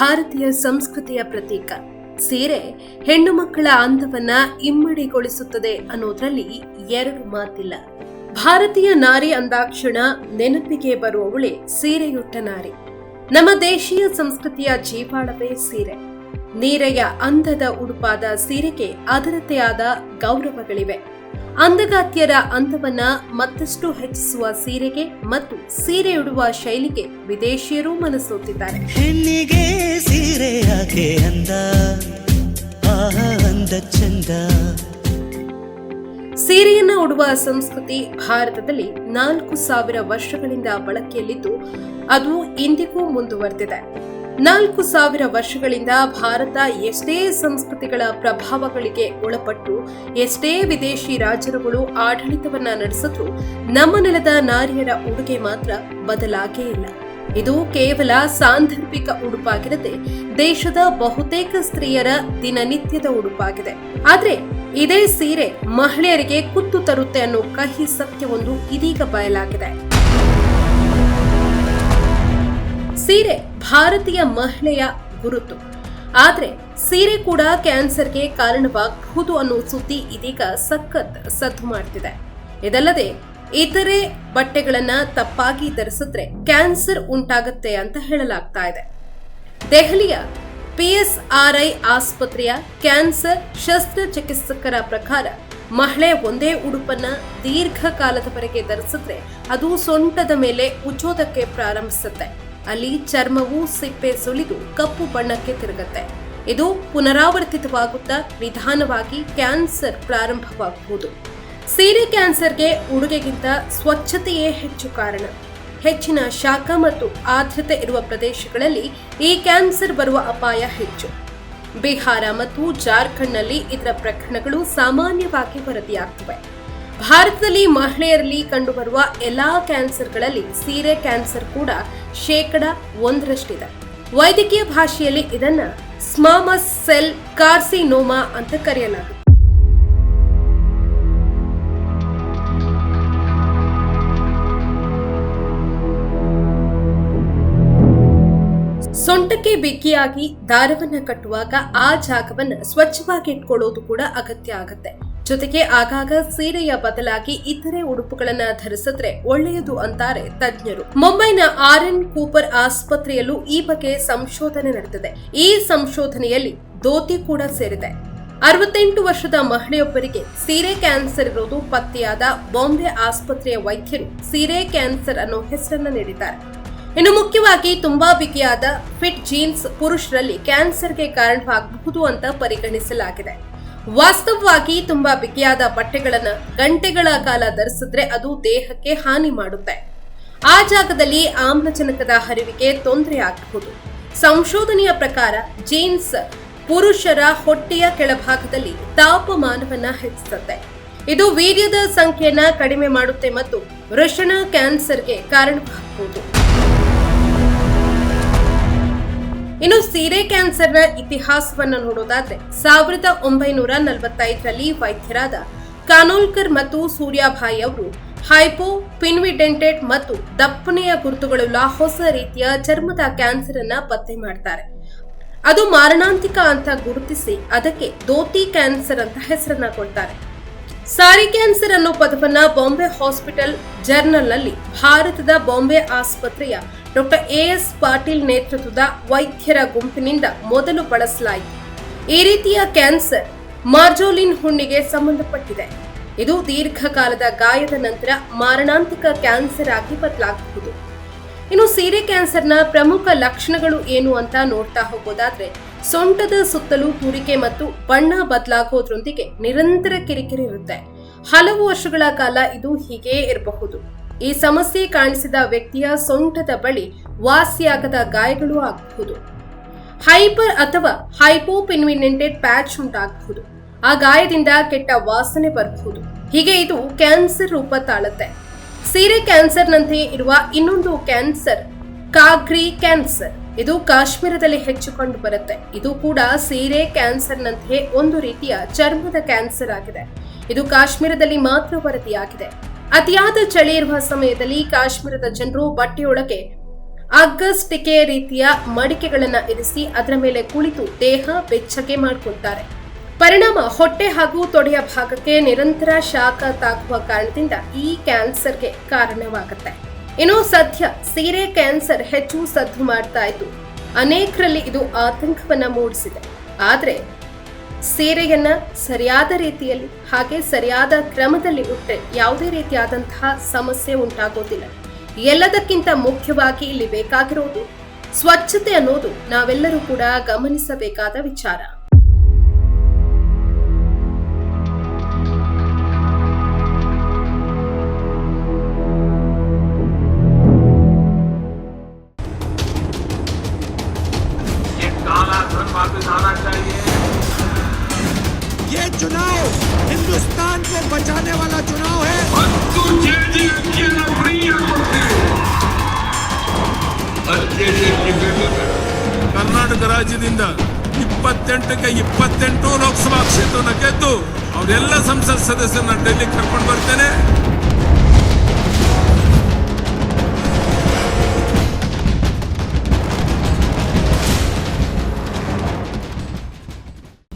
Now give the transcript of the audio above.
ಭಾರತೀಯ ಸಂಸ್ಕೃತಿಯ ಪ್ರತೀಕ. ಸೀರೆ ಹೆಣ್ಣು ಮಕ್ಕಳ ಅಂದವನ್ನ ಇಮ್ಮಡಿಗೊಳಿಸುತ್ತದೆ ಅನ್ನೋದ್ರಲ್ಲಿ ಎರಡು ಮಾತಿಲ್ಲ. ಭಾರತೀಯ ನಾರಿ ಅಂದಾಕ್ಷಣ ನೆನಪಿಗೆ ಬರುವವಳೆ ಸೀರೆಯುಟ್ಟ ನಾರಿ. ನಮ್ಮ ದೇಶೀಯ ಸಂಸ್ಕೃತಿಯ ಜೀವಾಳವೇ ಸೀರೆ. ನೀರೆಯ ಅಂದದ ಉಡುಪಾದ ಸೀರೆಗೆ ಅದರತೆಯಾದ ಗೌರವಗಳಿವೆ. ಅಂದಗಾತಿಯರ ಅಂದವನ್ನ ಮತ್ತಷ್ಟು ಹೆಚ್ಚಿಸುವ ಸೀರೆಗೆ ಮತ್ತು ಸೀರೆ ಉಡುವ ಶೈಲಿಗೆ ವಿದೇಶಿಯರು ಮನಸೋತಿದ್ದಾರೆ. ಹೆಣ್ಣಿಗೆ ಸೀರೆ ಯಾಕೆ ಅಂದ? ಅಂದ ಚಂದ. ಸೀರೆಯನ್ನ ಉಡುವ ಸಂಸ್ಕೃತಿ ಭಾರತದಲ್ಲಿ ನಾಲ್ಕು ಸಾವಿರ ವರ್ಷಗಳಿಂದ ಬಳಕೆಯಲ್ಲಿದ್ದು ಅದು ಇಂದಿಗೂ ಮುಂದುವರೆದಿದೆ. ನಾಲ್ಕು ಸಾವಿರ ವರ್ಷಗಳಿಂದ ಭಾರತ ಎಷ್ಟೇ ಸಂಸ್ಕೃತಿಗಳ ಪ್ರಭಾವಗಳಿಗೆ ಒಳಪಟ್ಟು, ಎಷ್ಟೇ ವಿದೇಶಿ ರಾಜರುಗಳು ಆಡಳಿತವನ್ನ ನಡೆಸಿದ್ರು, ನಮ್ಮ ನೆಲದ ನಾರಿಯರ ಉಡುಗೆ ಮಾತ್ರ ಬದಲಾಗೇ ಇಲ್ಲ. ಇದು ಕೇವಲ ಸಾಂದರ್ಭಿಕ ಉಡುಪಾಗಿರದೆ, ದೇಶದ ಬಹುತೇಕ ಸ್ತ್ರೀಯರ ದಿನನಿತ್ಯದ ಉಡುಪಾಗಿದೆ. ಆದ್ರೆ, ಇದೇ ಸೀರೆ ಮಹಿಳೆಯರಿಗೆ ಕುತ್ತು ತರುತ್ತೆ ಅನ್ನೋ ಕಹಿ ಸತ್ಯವೊಂದು ಇದೀಗ ಬಯಲಾಗಿದೆ. ಸೀರೆ ಭಾರತೀಯ ಮಹಿಳೆಯ ಗುರುತು. ಆದ್ರೆ ಸೀರೆ ಕೂಡ ಕ್ಯಾನ್ಸರ್ಗೆ ಕಾರಣವಾಗಬಹುದು ಅನ್ನೋ ಸುದ್ದಿ ಇದೀಗ ಸಖತ್ ಸದ್ದು ಮಾಡ್ತಿದೆ. ಇದಲ್ಲದೆ ಇತರೆ ಬಟ್ಟೆಗಳನ್ನ ತಪ್ಪಾಗಿ ಧರಿಸಿದ್ರೆ ಕ್ಯಾನ್ಸರ್ ಉಂಟಾಗುತ್ತೆ ಅಂತ ಹೇಳಲಾಗ್ತಾ ಇದೆ. ದೆಹಲಿಯ ಪಿಎಸ್ಆರ್ಐ ಆಸ್ಪತ್ರೆಯ ಕ್ಯಾನ್ಸರ್ ಶಸ್ತ್ರಚಿಕಿತ್ಸಕರ ಪ್ರಕಾರ ಮಹಿಳೆ ಒಂದೇ ಉಡುಪನ್ನ ದೀರ್ಘಕಾಲದವರೆಗೆ ಧರಿಸಿದ್ರೆ ಅದು ಸೊಂಟದ ಮೇಲೆ ಉಚ್ಚೋದಕ್ಕೆ ಪ್ರಾರಂಭಿಸುತ್ತೆ. ಅಲ್ಲಿ ಚರ್ಮವು ಸಿಪ್ಪೆ ಸುಲಿದು ಕಪ್ಪು ಬಣ್ಣಕ್ಕೆ ತಿರುಗುತ್ತೆ. ಇದು ಪುನರಾವರ್ತಿತವಾಗುತ್ತಾ ನಿಧಾನವಾಗಿ ಕ್ಯಾನ್ಸರ್ ಪ್ರಾರಂಭವಾಗಬಹುದು. ಸೀರೆ ಕ್ಯಾನ್ಸರ್ಗೆ ಉಡುಗೆಗಿಂತ ಸ್ವಚ್ಛತೆಯೇ ಹೆಚ್ಚು ಕಾರಣ. ಹೆಚ್ಚಿನ ಶಾಖ ಮತ್ತು ಆರ್ದ್ರತೆ ಇರುವ ಪ್ರದೇಶಗಳಲ್ಲಿ ಈ ಕ್ಯಾನ್ಸರ್ ಬರುವ ಅಪಾಯ ಹೆಚ್ಚು. ಬಿಹಾರ ಮತ್ತು ಜಾರ್ಖಂಡ್ನಲ್ಲಿ ಇದರ ಪ್ರಕರಣಗಳು ಸಾಮಾನ್ಯವಾಗಿ ವರದಿಯಾಗ್ತವೆ. ಭಾರತದಲ್ಲಿ ಮಹಿಳೆಯರಲ್ಲಿ ಕಂಡುಬರುವ ಎಲ್ಲಾ ಕ್ಯಾನ್ಸರ್ಗಳಲ್ಲಿ ಸೀರೆ ಕ್ಯಾನ್ಸರ್ ಕೂಡ ಶೇಕಡ ಒಂದರಷ್ಟಿದೆ. ವೈದ್ಯಕೀಯ ಭಾಷೆಯಲ್ಲಿ ಇದನ್ನ ಸ್ಮಾಮಸ್ ಸೆಲ್ ಕಾರ್ಸಿನೋಮಾ ಅಂತ ಕರೆಯಲಾಗುತ್ತೆ ಸೊಂಟಕ್ಕೆ ಬಿಗಿಯಾಗಿ ದಾರವನ್ನ ಕಟ್ಟುವಾಗ ಆ ಜಾಗವನ್ನ ಸ್ವಚ್ಛವಾಗಿ ಇಟ್ಕೊಳ್ಳೋದು ಕೂಡ ಅಗತ್ಯ ಆಗತ್ತೆ. ಜೊತೆಗೆ ಆಗಾಗ ಸೀರೆಯ ಬದಲಾಗಿ ಇತರೆ ಉಡುಪುಗಳನ್ನ ಧರಿಸಿದ್ರೆ ಒಳ್ಳೆಯದು ಅಂತಾರೆ ತಜ್ಞರು. ಮುಂಬೈನ ಆರ್ ಎನ್ ಕೂಪರ್ ಆಸ್ಪತ್ರೆಯಲ್ಲೂ ಈ ಬಗ್ಗೆ ಸಂಶೋಧನೆ ನಡೆದಿದೆ. ಈ ಸಂಶೋಧನೆಯಲ್ಲಿ ಧೋತಿ ಕೂಡ ಸೇರಿದೆ. ಅರವತ್ತೆಂಟು ವರ್ಷದ ಮಹಿಳೆಯೊಬ್ಬರಿಗೆ ಸೀರೆ ಕ್ಯಾನ್ಸರ್ ಇರೋದು ಪತ್ತೆಯಾದ ಬಾಂಬೆ ಆಸ್ಪತ್ರೆಯ ವೈದ್ಯರು ಸೀರೆ ಕ್ಯಾನ್ಸರ್ ಅನ್ನೋ ಹೆಸರನ್ನ ನೀಡಿದ್ದಾರೆ. ಇನ್ನು ಮುಖ್ಯವಾಗಿ ತುಂಬಾ ಬಿಗಿಯಾದ ಫಿಟ್ ಜೀನ್ಸ್ ಪುರುಷರಲ್ಲಿ ಕ್ಯಾನ್ಸರ್ಗೆ ಕಾರಣವಾಗಬಹುದು ಅಂತ ಪರಿಗಣಿಸಲಾಗಿದೆ. ವಾಸ್ತವವಾಗಿ ತುಂಬಾ ಬಿಗಿಯಾದ ಬಟ್ಟೆಗಳನ್ನ ಗಂಟೆಗಳ ಕಾಲ ಧರಿಸಿದ್ರೆ ಅದು ದೇಹಕ್ಕೆ ಹಾನಿ ಮಾಡುತ್ತೆ. ಆ ಜಾಗದಲ್ಲಿ ಆಮ್ಲಜನಕದ ಹರಿವಿಗೆ ತೊಂದರೆ ಆಗಬಹುದು. ಸಂಶೋಧನೆಯ ಪ್ರಕಾರ ಜೀನ್ಸ್ ಪುರುಷರ ಹೊಟ್ಟೆಯ ಕೆಳಭಾಗದಲ್ಲಿ ತಾಪಮಾನವನ್ನ ಹೆಚ್ಚಿಸುತ್ತೆ. ಇದು ವೀರ್ಯದ ಸಂಖ್ಯೆಯನ್ನ ಕಡಿಮೆ ಮಾಡುತ್ತೆ ಮತ್ತು ವೃಷಣ ಕ್ಯಾನ್ಸರ್ಗೆ ಕಾರಣವಾಗಬಹುದು. ಇನ್ನು ಸೀರೆ ಕ್ಯಾನ್ಸರ್ನ ಇತಿಹಾಸವನ್ನು ನೋಡೋದಾದ್ರೆ ಸಾವಿರದ ಒಂಬೈನೂರ ನಲವತ್ತೈದರಲ್ಲಿ ವೈದ್ಯರಾದ ಕಾನೋಲ್ಕರ್ ಮತ್ತು ಸೂರ್ಯಾಭಾಯಿ ಅವರು ಹೈಪೋ, ಪಿನ್ವಿಡೆಂಟೆಡ್ ಮತ್ತು ದಪ್ಪನೆಯ ಗುರುತುಗಳುಳ್ಳ ಹೊಸ ರೀತಿಯ ಚರ್ಮದ ಕ್ಯಾನ್ಸರ್ ಅನ್ನ ಪತ್ತೆ ಮಾಡ್ತಾರೆ. ಅದು ಮಾರಣಾಂತಿಕ ಅಂತ ಗುರುತಿಸಿ ಅದಕ್ಕೆ ದೋತಿ ಕ್ಯಾನ್ಸರ್ ಅಂತ ಹೆಸರನ್ನ ಕೊಡ್ತಾರೆ. ಸಾರಿ ಕ್ಯಾನ್ಸರ್ ಅನ್ನೋ ಪದವನ್ನ ಬಾಂಬೆ ಹಾಸ್ಪಿಟಲ್ ಜರ್ನಲ್ನಲ್ಲಿ ಭಾರತದ ಬಾಂಬೆ ಆಸ್ಪತ್ರೆಯ ಡಾಕ್ಟರ್ ಎ ಎಸ್ ಪಾಟೀಲ್ ನೇತೃತ್ವದ ವೈದ್ಯರ ಗುಂಪಿನಿಂದ ಮೊದಲು ಬಳಸಲಾಯಿತು. ಈ ರೀತಿಯ ಕ್ಯಾನ್ಸರ್ ಮಾರ್ಜೋಲಿನ್ ಹುಣ್ಣಿಗೆ ಸಂಬಂಧಪಟ್ಟಿದೆ. ಇದು ದೀರ್ಘಕಾಲದ ಗಾಯದ ನಂತರ ಮಾರಣಾಂತಿಕ ಕ್ಯಾನ್ಸರ್ ಆಗಿ ಬದಲಾಗಬಹುದು. ಇನ್ನು ಸೀರೆ ಕ್ಯಾನ್ಸರ್ನ ಪ್ರಮುಖ ಲಕ್ಷಣಗಳು ಏನು ಅಂತ ನೋಡ್ತಾ ಹೋಗೋದಾದ್ರೆ ಸೊಂಟದ ಸುತ್ತಲೂ ತುರಿಕೆ ಮತ್ತು ಬಣ್ಣ ಬದಲಾಗೋದ್ರೊಂದಿಗೆ ನಿರಂತರ ಕಿರಿಕಿರಿ ಇರುತ್ತೆ. ಹಲವು ವರ್ಷಗಳ ಕಾಲ ಇದು ಹೀಗೇ ಇರಬಹುದು. ಈ ಸಮಸ್ಯೆ ಕಾಣಿಸಿದ ವ್ಯಕ್ತಿಯ ಸೊಂಟದ ಬಳಿ ವಾಸಿಯಾಗದ ಗಾಯಗಳು ಆಗಬಹುದು. ಹೈಪರ್ ಅಥವಾ ಹೈಪೋಪಿನ್ವಿನೆಂಟೆಡ್ ಪ್ಯಾಚ್ ಉಂಟಾಗಬಹುದು. ಆ ಗಾಯದಿಂದ ಕೆಟ್ಟ ವಾಸನೆ ಬರಬಹುದು. ಹೀಗೆ ಇದು ಕ್ಯಾನ್ಸರ್ ರೂಪ ತಾಳುತ್ತೆ. ಸೀರೆ ಕ್ಯಾನ್ಸರ್ನಂತೆ ಇರುವ ಇನ್ನೊಂದು ಕ್ಯಾನ್ಸರ್ ಕಾಗ್ರಿ ಕ್ಯಾನ್ಸರ್. ಇದು ಕಾಶ್ಮೀರದಲ್ಲಿ ಹೆಚ್ಚು ಕಂಡು ಬರುತ್ತೆ. ಇದು ಕೂಡ ಸೀರೆ ಕ್ಯಾನ್ಸರ್ನಂತೆಯೇ ಒಂದು ರೀತಿಯ ಚರ್ಮದ ಕ್ಯಾನ್ಸರ್ ಆಗಿದೆ. ಇದು ಕಾಶ್ಮೀರದಲ್ಲಿ ಮಾತ್ರ ವರದಿಯಾಗಿದೆ. ಅತಿಯಾದ ಚಳಿ ಇರುವ ಸಮಯದಲ್ಲಿ ಕಾಶ್ಮೀರದ ಜನರು ಬಟ್ಟೆಯೊಳಗೆ ಅಗ್ಗಸ್ಟಿಕೆ ರೀತಿಯ ಮಡಿಕೆಗಳನ್ನ ಇರಿಸಿ ಅದರ ಮೇಲೆ ಕುಳಿತು ದೇಹ ಬೆಚ್ಚಗೆ ಮಾಡಿಕೊಳ್ತಾರೆ. ಪರಿಣಾಮ ಹೊಟ್ಟೆ ಹಾಗೂ ತೊಡೆಯ ಭಾಗಕ್ಕೆ ನಿರಂತರ ಶಾಖ ತಾಗುವ ಕಾರಣದಿಂದ ಈ ಕ್ಯಾನ್ಸರ್ಗೆ ಕಾರಣವಾಗುತ್ತೆ. ಇನ್ನು ಸದ್ಯ ಸೀರೆ ಕ್ಯಾನ್ಸರ್ ಹೆಚ್ಚು ಸದ್ದು ಮಾಡ್ತಾ ಇತ್ತು. ಅನೇಕರಲ್ಲಿ ಇದು ಆತಂಕವನ್ನ ಮೂಡಿಸಿದೆ. ಆದರೆ ಸೀರೆಯನ್ನ ಸರಿಯಾದ ರೀತಿಯಲ್ಲಿ ಹಾಗೆ ಸರಿಯಾದ ಕ್ರಮದಲ್ಲಿ ಉಟ್ಟರೆ ಯಾವುದೇ ರೀತಿಯಾದಂತಹ ಸಮಸ್ಯೆ ಉಂಟಾಗೋದಿಲ್ಲ. ಎಲ್ಲದಕ್ಕಿಂತ ಮುಖ್ಯವಾಗಿ ಇಲ್ಲಿ ಬೇಕಾಗಿರೋದು ಸ್ವಚ್ಛತೆ ಅನ್ನೋದು ನಾವೆಲ್ಲರೂ ಕೂಡ ಗಮನಿಸಬೇಕಾದ ವಿಚಾರ. चाहिए ये चुनाव हिंदुस्तान को बचाने वाला चुनाव है ಮತ್ತು ಜೆಡಿಎಸ್ಗೆ ಫ್ರೀಯಾಗಿ ಕೊಡ್ತೀವಿ ಅದು ಜೆಡಿಎಸ್ಗೆ ಬೇಕು ಕರ್ನಾಟಕ ರಾಜ್ಯದಿಂದ ಇಪ್ಪತ್ತೆಂಟಕ್ಕೆ ಇಪ್ಪತ್ತೆಂಟು ಲೋಕಸಭಾ ಕ್ಷೇತ್ರನ ಗೆದ್ದು ಅವರೆಲ್ಲ ಸಂಸತ್ ಸದಸ್ಯರನ್ನ ಡೆಲ್ಲಿ ಕರ್ಕೊಂಡು ಬರ್ತೇನೆ